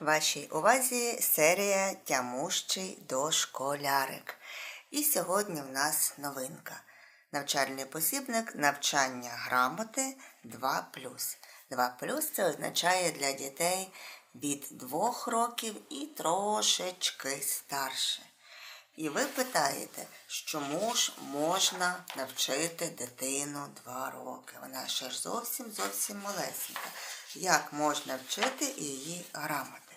Вашій увазі серія Тямущий дошколярик. І сьогодні в нас новинка. Навчальний посібник навчання грамоти 2. 2 це означає для дітей від 2 років і трошечки старше. І ви питаєте, чому ж можна навчити дитину 2 роки? Вона ще ж зовсім зовсім малесенька. Як можна вчити її грамоти?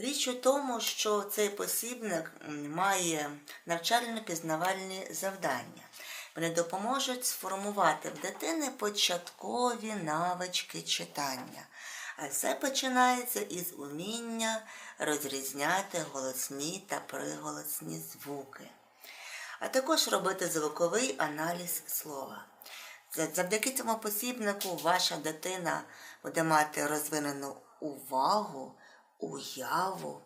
Річ у тому, що цей посібник має навчально-пізнавальні завдання. Вони допоможуть сформувати в дитини початкові навички читання. А все починається із уміння розрізняти голосні та приголосні звуки, а також робити звуковий аналіз слова. Завдяки цьому посібнику ваша дитина буде мати розвинену увагу, уяву,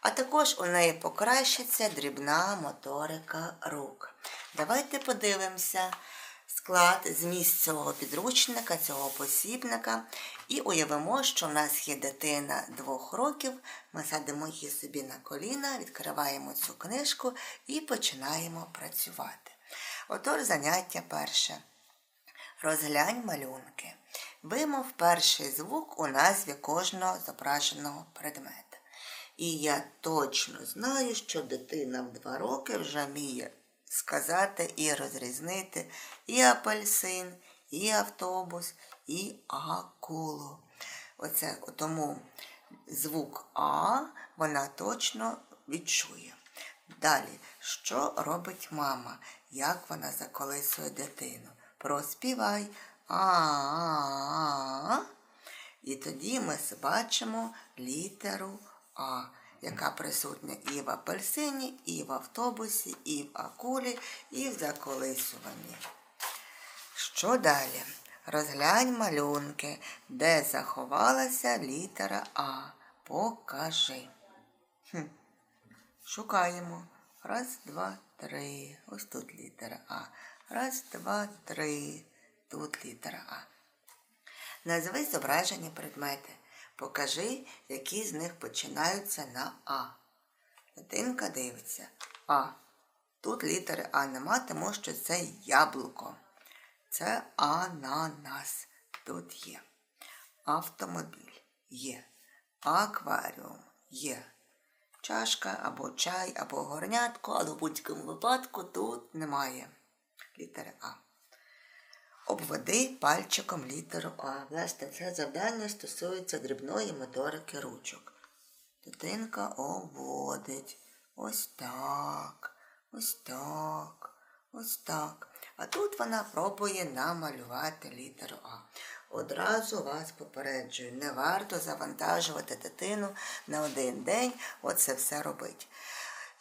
а також у неї покращиться дрібна моторика рук. Давайте подивимося склад зміст цього підручника, цього посібника, і уявимо, що в нас є дитина двох років. Ми садимо її собі на коліна, відкриваємо цю книжку і починаємо працювати. Отож, заняття перше. Розглянь малюнки. Вимов перший звук у назві кожного зображеного предмета. І я точно знаю, що дитина в два роки вже вміє сказати і розрізнити і апельсин, і автобус, і акулу. Оце тому звук А вона точно відчує. Далі, що робить мама? Як вона заколисує дитину? Проспівай а. І тоді ми бачимо літеру А, яка присутня і в апельсині, і в автобусі, і в акулі, і в заколисуванні. Що далі? Розглянь малюнки, де заховалася літера А. Покажи. Хм. Шукаємо. Раз, два, три. Ось тут літера А. Раз, два, три. Тут літера А. Назви зображені предмети. Покажи, які з них починаються на А. Дитинка дивиться. А. Тут літери А нема, тому що це яблуко. Це ананас. Тут є. Автомобіль є. Акваріум є. Чашка або чай, або горнятко, але в будь-якому випадку тут немає літери А. Обведи пальчиком літеру А. Власне, це завдання стосується дрібної моторики ручок. Дитинка обводить. Ось так, ось так, ось так. А тут вона пробує намалювати літеру А. Одразу вас попереджую, не варто завантажувати дитину на один день, оце все робить.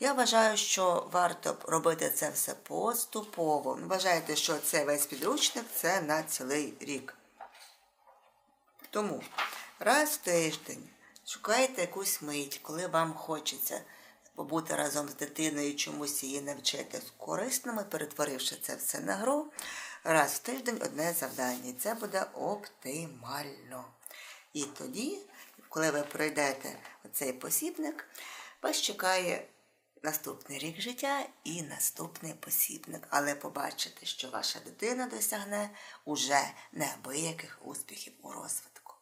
Я вважаю, що варто робити це все поступово. Вважаєте, що це весь підручник це на цілий рік. Тому раз в тиждень шукайте якусь мить, коли вам хочеться побути разом з дитиною, і чомусь її навчити корисними, перетворивши це все на гру. Раз в тиждень одне завдання. Це буде оптимально. І тоді, коли ви пройдете оцей посібник, вас чекає наступний рік життя і наступний посібник. Але побачите, що ваша дитина досягне уже неабияких успіхів у розвитку.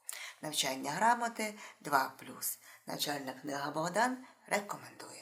Навчання грамоти 2. Навчальна книга Богдан рекомендує.